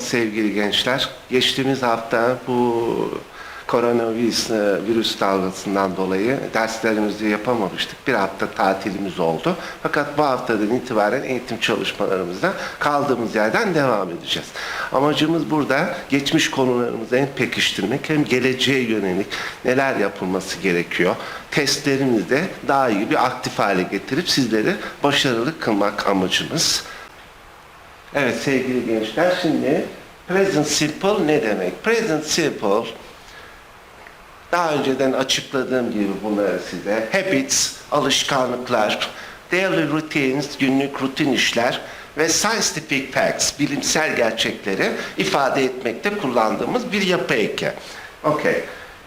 Sevgili gençler. Geçtiğimiz hafta bu koronavirüs e, virüs dalgasından dolayı derslerimizi yapamamıştık. Bir hafta tatilimiz oldu. Fakat bu haftadan itibaren eğitim çalışmalarımızda kaldığımız yerden devam edeceğiz. Amacımız burada geçmiş konularımızı hem pekiştirmek hem geleceğe yönelik neler yapılması gerekiyor. Testlerimizde daha iyi bir aktif hale getirip sizleri başarılı kılmak amacımız. Evet sevgili gençler şimdi present simple ne demek? Present simple daha önceden açıkladığım gibi bunları size habits, alışkanlıklar, daily routines, günlük rutin işler ve scientific facts, bilimsel gerçekleri ifade etmekte kullandığımız bir yapı eki. Okay.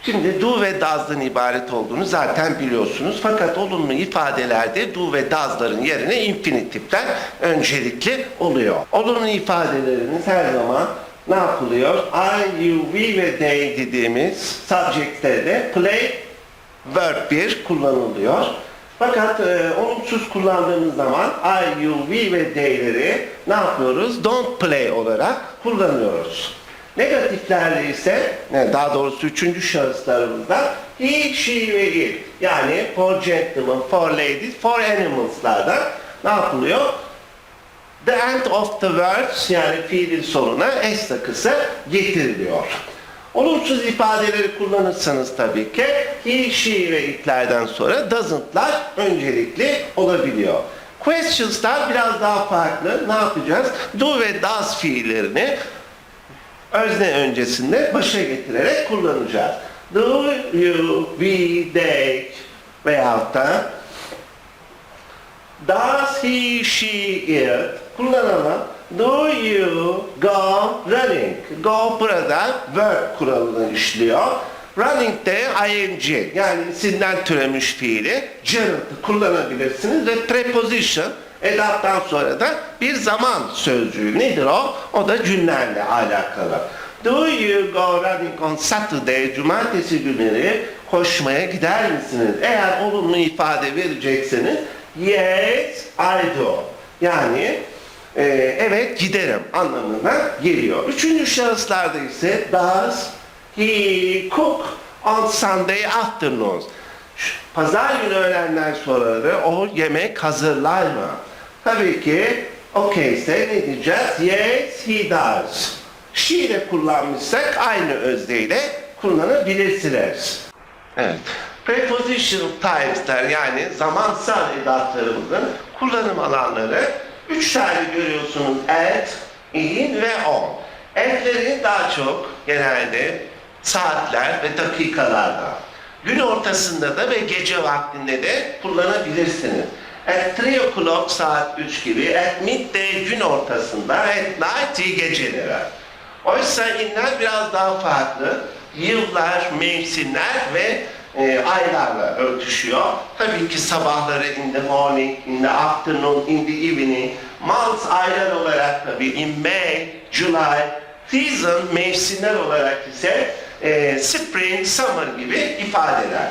Şimdi do ve does'dan ibaret olduğunu zaten biliyorsunuz. Fakat olumlu ifadelerde do ve does'ların yerine infinitifler öncelikli oluyor. Olumlu ifadelerimiz her zaman ne yapılıyor? I, you, we ve they dediğimiz subjectlerde play verb 1 kullanılıyor. Fakat e, olumsuz kullandığımız zaman I, you, we ve they'leri ne yapıyoruz? Don't play olarak kullanıyoruz. Negatiflerle ise, daha doğrusu üçüncü şahıslarımızda he, she ve it. Yani for gentlemen, for ladies, for animals'larda ne yapılıyor? The end of the words yani fiilin sonuna s takısı getiriliyor. Olumsuz ifadeleri kullanırsanız tabii ki he, she ve itlerden sonra doesn'tlar öncelikli olabiliyor. Questions'lar biraz daha farklı. Ne yapacağız? Do ve does fiillerini özne öncesinde başa getirerek kullanacağız. Do, you, we, they veyahut da Does he, she, it kullanalım. Do you go running? Go burada verb kuralını işliyor. Running de ing yani isimden türemiş fiili gerund'ı kullanabilirsiniz ve preposition edattan sonra da bir zaman sözcüğü nedir o? O da cümlelerle alakalı. Do you go running on Saturday? Cumartesi günleri koşmaya gider misiniz? Eğer olumlu ifade verecekseniz yes I do. Yani e, evet giderim anlamına geliyor. Üçüncü şahıslarda ise does he cook on Sunday afternoons? Pazar günü öğlenden sonraları o yemek hazırlar mı? Tabii ki okey ise ne diyeceğiz? Yes he does. She ile kullanmışsak aynı özdeyle kullanabilirsiniz. Evet. Prepositional types'ler yani zamansal edatlarımızın kullanım alanları üç tane görüyorsunuz. At, in ve on. At'leri daha çok genelde saatler ve dakikalarda. Gün ortasında da ve gece vaktinde de kullanabilirsiniz. At 3 o'clock saat 3 gibi, at midday gün ortasında, at night geceleri. Oysa inler biraz daha farklı. Yıllar, mevsimler ve e, aylarla örtüşüyor. Tabii ki sabahları in the morning, in the afternoon, in the evening. Months aylar olarak tabii in May, July. Season mevsimler olarak ise e, spring, summer gibi ifadeler.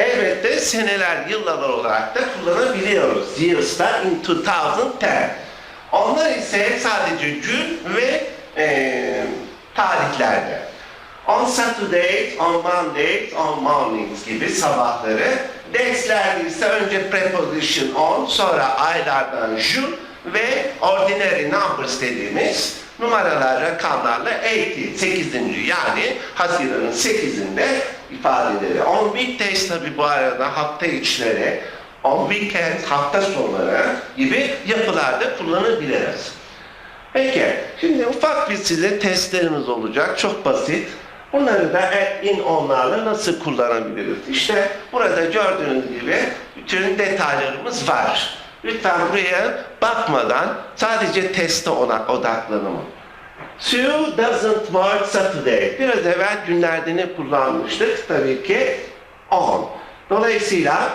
Elbette seneler, yıllar olarak da kullanabiliyoruz. Years'ta in 2010. Onlar ise sadece gün ve e, tarihlerde. On Saturdays, on Mondays, on mornings gibi sabahları. Dayslerde ise önce preposition on, sonra aylardan ju ve ordinary numbers dediğimiz numaralar, rakamlarla 80, 8. yani Haziran'ın 8'inde ifadeleri. On weekdays tabi bu arada hafta içleri, on weekend hafta sonları gibi yapılarda kullanabiliriz. Peki, şimdi ufak bir size testlerimiz olacak. Çok basit. Bunları da in, onlarla nasıl kullanabiliriz? İşte burada gördüğünüz gibi bütün detaylarımız var. Lütfen buraya bakmadan sadece teste ona odaklanın. Sue doesn't work Saturday. Biraz evvel günlerde ne kullanmıştık? Tabii ki on. Dolayısıyla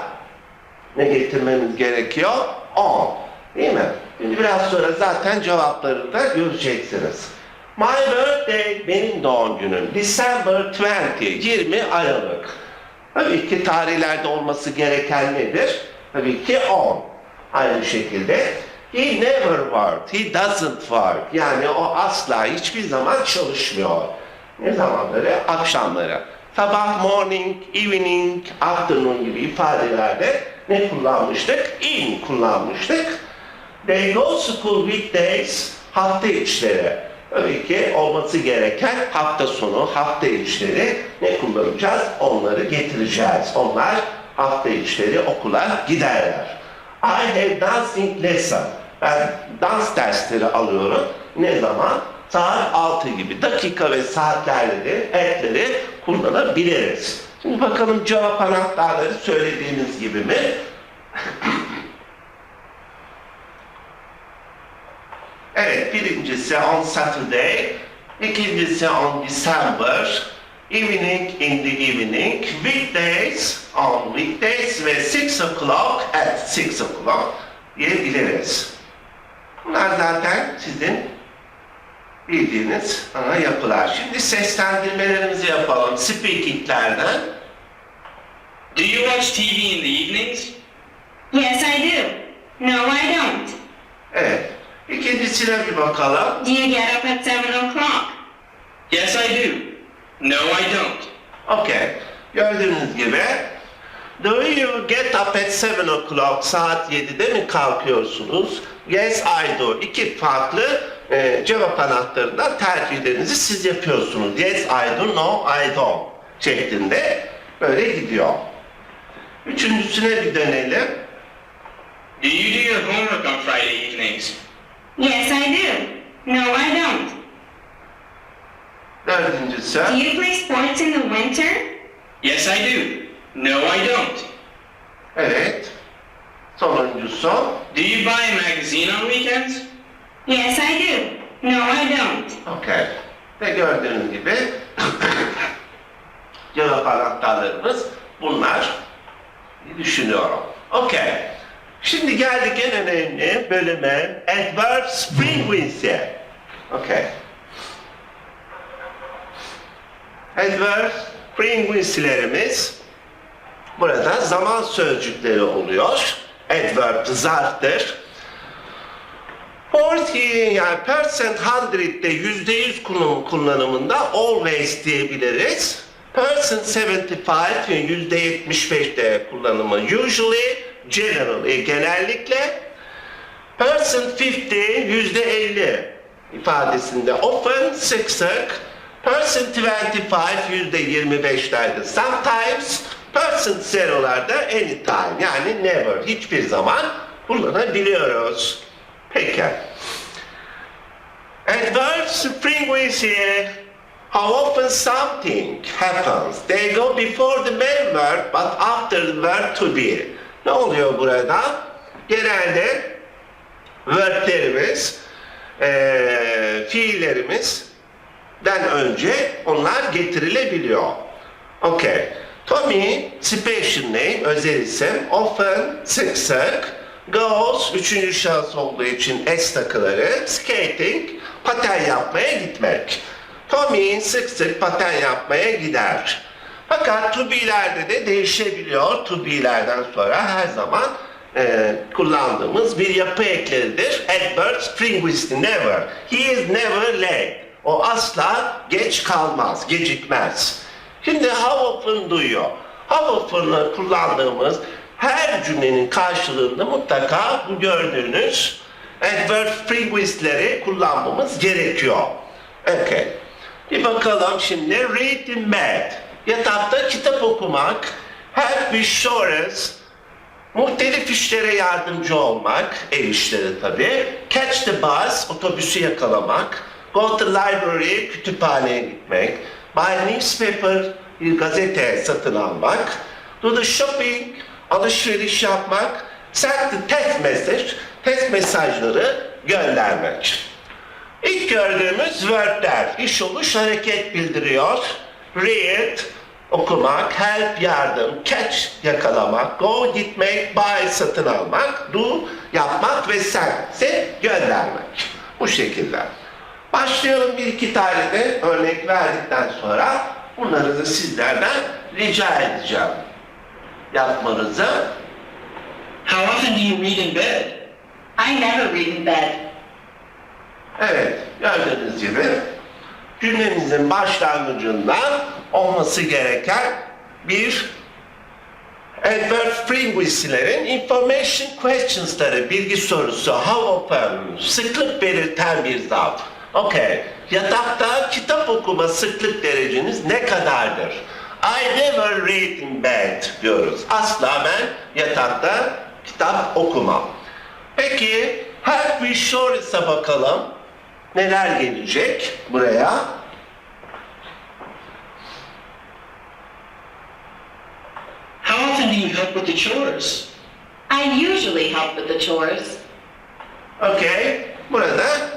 ne getirmemiz gerekiyor? On. Değil mi? Şimdi biraz sonra zaten cevapları da göreceksiniz. My birthday benim doğum günüm. December 20, 20 Aralık. Tabii ki tarihlerde olması gereken nedir? Tabii ki 10. Aynı şekilde He never worked. He doesn't work. Yani o asla hiçbir zaman çalışmıyor. Ne zamanları? Akşamları. Sabah, morning, evening, afternoon gibi ifadelerde ne kullanmıştık? In kullanmıştık. They go school weekdays, hafta içleri. Tabii ki olması gereken hafta sonu, hafta içleri ne kullanacağız? Onları getireceğiz. Onlar hafta içleri okula giderler. I have dancing lesson. Ben dans dersleri alıyorum. Ne zaman? Saat 6 gibi. Dakika ve saatlerleri, etleri kullanabiliriz. Şimdi bakalım cevap anahtarları söylediğimiz gibi mi? Evet, birincisi on Saturday, ikincisi on December, evening in the evening, weekdays on weekdays ve 6 o'clock at 6 o'clock diyebiliriz. Bunlar zaten sizin bildiğiniz ana yapılar. Şimdi seslendirmelerimizi yapalım. Speakinglerden. Do you watch TV in the evenings? Yes, I do. No, I don't. Evet. İkincisine bir bakalım. Do you get up at 7 o'clock? Yes, I do. No, I don't. Okay. Gördüğünüz gibi Do you get up at 7 o'clock? Saat 7'de mi kalkıyorsunuz? Yes, I do. İki farklı e, cevap anahtarından tercihlerinizi siz yapıyorsunuz. Yes, I do. No, I don't. Şeklinde böyle gidiyor. Üçüncüsüne bir dönelim. Do you do your homework on Friday evenings? Yes, I do. No, I don't. Dördüncüsü. Do you play sports in the winter? Yes, I do. No, I don't. Evet. Sonuncusu. Do you buy a magazine on weekends? Yes, I do. No, I don't. Okay. Ve gördüğünüz gibi cevap anahtarlarımız bunlar düşünüyorum. Okay. Şimdi geldik en önemli bölüme adverb frequency. Okay. Adverb frequency'lerimiz burada zaman sözcükleri oluyor. Adverb zarftır. Forty yani percent hundred'de yüzde yüz kullanım kullanımında always diyebiliriz. Percent 75 yüzde yetmiş beşte kullanımı usually, generally genellikle. Percent 50 yüzde elli ifadesinde often sık sık. Percent 25 yüzde yirmi beşlerde sometimes. Percent zerolarda anytime yani never hiçbir zaman kullanabiliyoruz. Peki. Adverse frequency. How often something happens. They go before the main verb but after the verb to be. Ne oluyor burada? Genelde verblerimiz, eee fiillerimizden önce onlar getirilebiliyor. Okay. Tommy, special name, özel isim, often, sık sık, goes, üçüncü şahıs olduğu için S takıları, skating, paten yapmaya gitmek. Tommy sık sık paten yapmaya gider. Fakat to be'lerde de değişebiliyor. To be'lerden sonra her zaman e, kullandığımız bir yapı ekleridir. Adverb frequency never. He is never late. O asla geç kalmaz, gecikmez. Şimdi often duyuyor. Often'ı kullandığımız her cümlenin karşılığında mutlaka bu gördüğünüz adverb frequency'leri kullanmamız gerekiyor. Okay. Bir bakalım şimdi read in bed. Yatakta kitap okumak. Help with chores. Muhtelif işlere yardımcı olmak, ev işleri tabii. Catch the bus, otobüsü yakalamak. Go to library, kütüphaneye gitmek. Buy newspaper, bir gazete satın almak. Do the shopping, alışveriş yapmak. Send the text message, test mesajları göndermek. İlk gördüğümüz verbler, iş oluş hareket bildiriyor. Read, okumak, help yardım, catch yakalamak, go gitmek, buy satın almak, do yapmak ve send ise göndermek. Bu şekilde. Başlayalım bir iki tane de örnek verdikten sonra bunları da sizlerden rica edeceğim yapmanızı. How often do you read in bed? I never read in bed. Evet, gördüğünüz gibi cümlemizin başlangıcında olması gereken bir adverb frequency'lerin information questions'ları, bilgi sorusu, how often, sıklık belirten bir zarf. Okay, yatakta kitap okuma sıklık dereceniz ne kadardır? I never read in bed diyoruz. Asla ben yatakta kitap okumam. Peki, help we shore'sa bakalım. Neler gelecek buraya? How often do you help with the chores? I usually help with the chores. Okay. Burada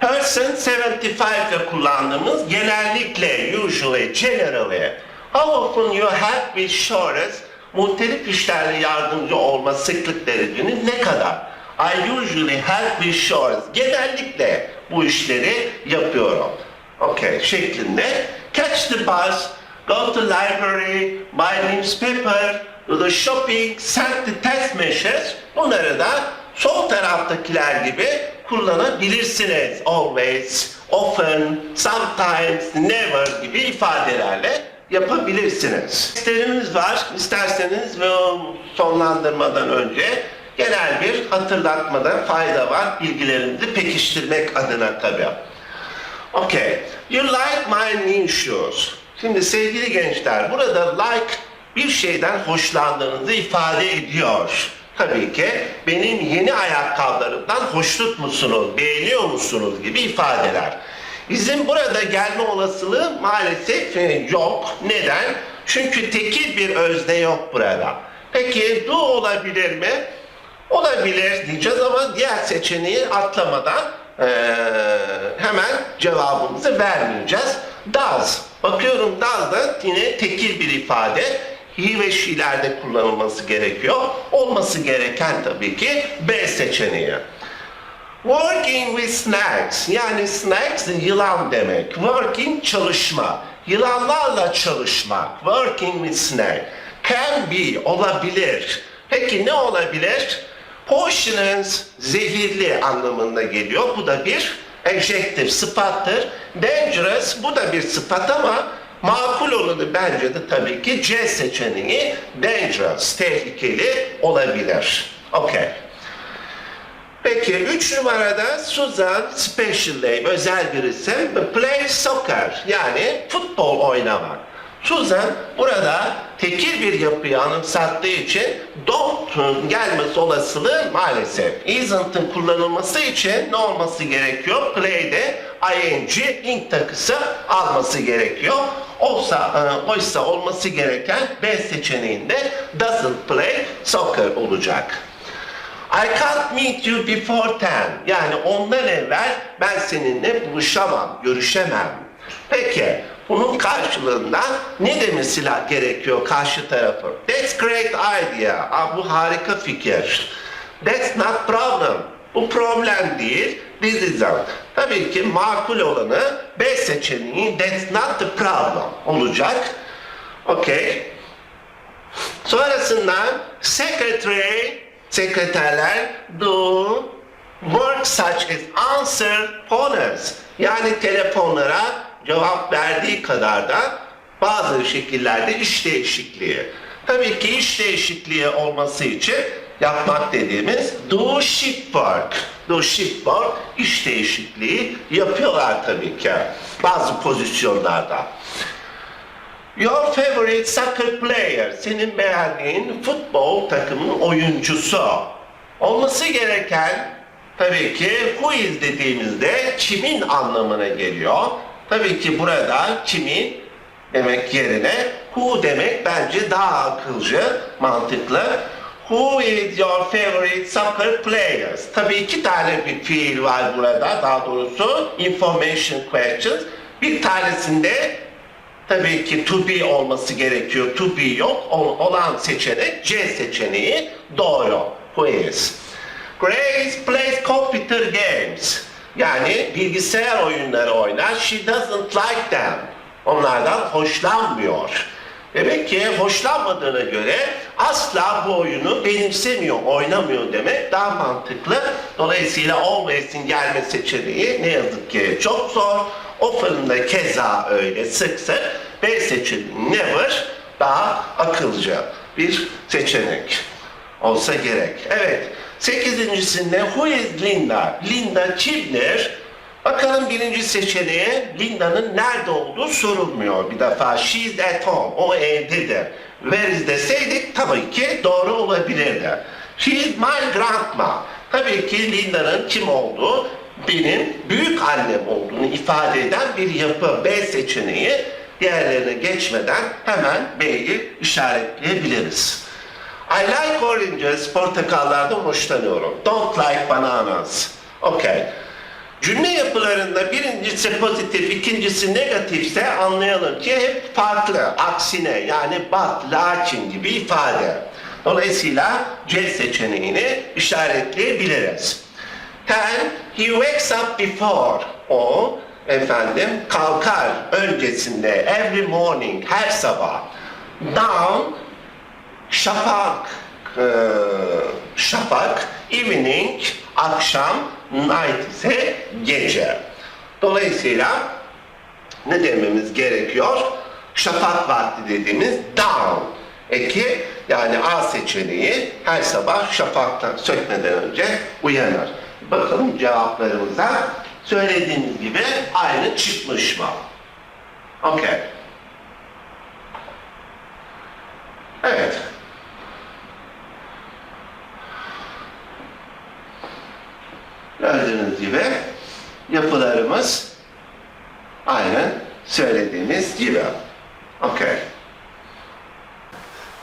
person 75 ile kullandığımız genellikle, usually, generally. How often you help with chores? Muhtelif işlerle yardımcı olma sıklık dereceniz ne kadar? I usually help with chores. Genellikle bu işleri yapıyorum. Okay, şeklinde. Catch the bus, go to library, buy newspaper, do the shopping, send the text message. Bunları da sol taraftakiler gibi kullanabilirsiniz. Always, often, sometimes, never gibi ifadelerle yapabilirsiniz. İsterimiz var. İsterseniz ve sonlandırmadan önce genel bir hatırlatmada fayda var. Bilgilerinizi pekiştirmek adına tabii. Okay. You like my new shoes. Şimdi sevgili gençler burada like bir şeyden hoşlandığınızı ifade ediyor. Tabii ki benim yeni ayakkabılarımdan hoşnut musunuz, beğeniyor musunuz gibi ifadeler. Bizim burada gelme olasılığı maalesef e, yok. Neden? Çünkü tekil bir özne yok burada. Peki do olabilir mi? Olabilir diyeceğiz ama diğer seçeneği atlamadan eee, hemen cevabımızı vermeyeceğiz. Does. Bakıyorum does da yine tekil bir ifade. He ve she'lerde kullanılması gerekiyor. Olması gereken tabii ki B seçeneği. Working with snakes yani snakes yılan demek. Working çalışma. Yılanlarla çalışmak. Working with snake. Can be olabilir. Peki ne olabilir? Poisonous zehirli anlamında geliyor. Bu da bir adjective sıfattır. Dangerous bu da bir sıfat ama makul olanı bence de tabii ki C seçeneği dangerous, tehlikeli olabilir. Okay. Peki 3 numarada Susan Special Name özel bir isim play soccer yani futbol oynamak. Susan burada tekil bir yapıyı anımsattığı için don't gelmesi olasılığı maalesef. Isn't'ın kullanılması için ne olması gerekiyor? Play'de ing, ing takısı alması gerekiyor. Oysa, e, oysa olması gereken B seçeneğinde doesn't play soccer olacak. I can't meet you before 10. Yani ondan evvel ben seninle buluşamam, görüşemem. Peki bunun karşılığında ne demesi gerekiyor karşı tarafı? That's great idea. Aa, bu harika fikir. That's not problem. Bu problem değil. This isn't. Tabii ki makul olanı B seçeneği that's not the problem olacak. Okay. Sonrasında secretary, sekreterler do work such as answer phones. Yani telefonlara cevap verdiği kadar da bazı şekillerde iş değişikliği. Tabii ki iş değişikliği olması için yapmak dediğimiz do shift work. Do shift work iş değişikliği yapıyorlar tabii ki bazı pozisyonlarda. Your favorite soccer player, senin beğendiğin futbol takımının oyuncusu. Olması gereken tabii ki who is dediğimizde kimin anlamına geliyor. Tabii ki burada kimin demek yerine who demek bence daha akılcı, mantıklı. Who is your favorite soccer players? Tabii iki tane bir fiil var burada, daha doğrusu information questions. Bir tanesinde Tabii ki to be olması gerekiyor. To be yok. Ol- olan seçenek C seçeneği doğru. Who is? Grace plays computer games. Yani bilgisayar oyunları oynar. She doesn't like them. Onlardan hoşlanmıyor. Demek ki hoşlanmadığına göre asla bu oyunu benimsemiyor, oynamıyor demek daha mantıklı. Dolayısıyla always'in gelme seçeneği ne yazık ki çok zor. O fırında keza öyle sık sık. B seçeneği never daha akılcı bir seçenek olsa gerek. Evet. Sekizincisinde who is Linda? Linda kimdir? Bakalım birinci seçeneğe Linda'nın nerede olduğu sorulmuyor bir defa. She's at home. O evdedir. Where is deseydik tabii ki doğru olabilirdi. She is my grandma. Tabii ki Linda'nın kim olduğu benim büyük annem olduğunu ifade eden bir yapı B seçeneği diğerlerine geçmeden hemen B'yi işaretleyebiliriz. I like oranges, portakallardan hoşlanıyorum. Don't like bananas. Okay. Cümle yapılarında birincisi pozitif, ikincisi negatifse anlayalım ki hep farklı, aksine yani but, lakin gibi ifade. Dolayısıyla C seçeneğini işaretleyebiliriz. Ten, he wakes up before. O, efendim, kalkar öncesinde, every morning, her sabah. Down, şafak, e, şafak, evening, akşam, night ise gece. Dolayısıyla ne dememiz gerekiyor? Şafak vakti dediğimiz down. Eki yani A seçeneği her sabah şafaktan sökmeden önce uyanır. Bakalım cevaplarımıza söylediğimiz gibi aynı çıkmış mı? Okay. Evet. Gördüğünüz gibi yapılarımız aynen söylediğimiz gibi. Okey.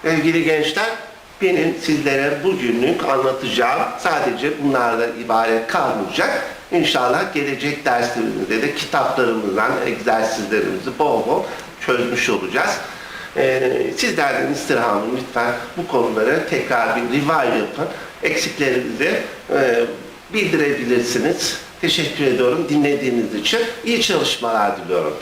Sevgili gençler, benim sizlere bugünlük anlatacağım sadece bunlardan ibaret kalmayacak. İnşallah gelecek derslerimizde de kitaplarımızdan egzersizlerimizi bol bol çözmüş olacağız. Ee, sizlerden istirhamım lütfen bu konuları tekrar bir revive yapın. Eksiklerinizi e, bildirebilirsiniz. Teşekkür ediyorum dinlediğiniz için. İyi çalışmalar diliyorum.